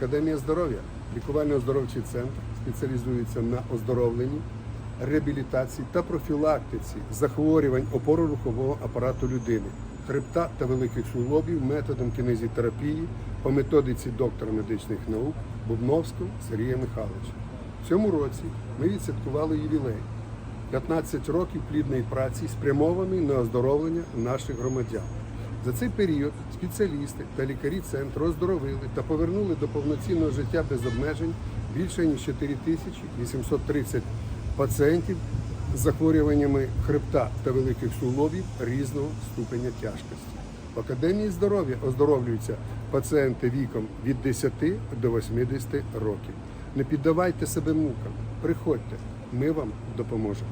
Академія здоров'я, лікувально-оздоровчий центр спеціалізується на оздоровленні, реабілітації та профілактиці захворювань опорно-рухового апарату людини, хребта та великих суглобів методом кінезітерапії по методиці доктора медичних наук Бубновського Сергія Михайловича. В цьому році ми відсвяткували ювілей. 15 років плідної праці спрямованої на оздоровлення наших громадян. За цей період спеціалісти та лікарі центру оздоровили та повернули до повноцінного життя без обмежень більше ніж 4830 пацієнтів з захворюваннями хребта та великих суглобів різного ступеня тяжкості. В Академії здоров'я оздоровлюються пацієнти віком від 10 до 80 років. Не піддавайте себе мукам, приходьте, ми вам допоможемо.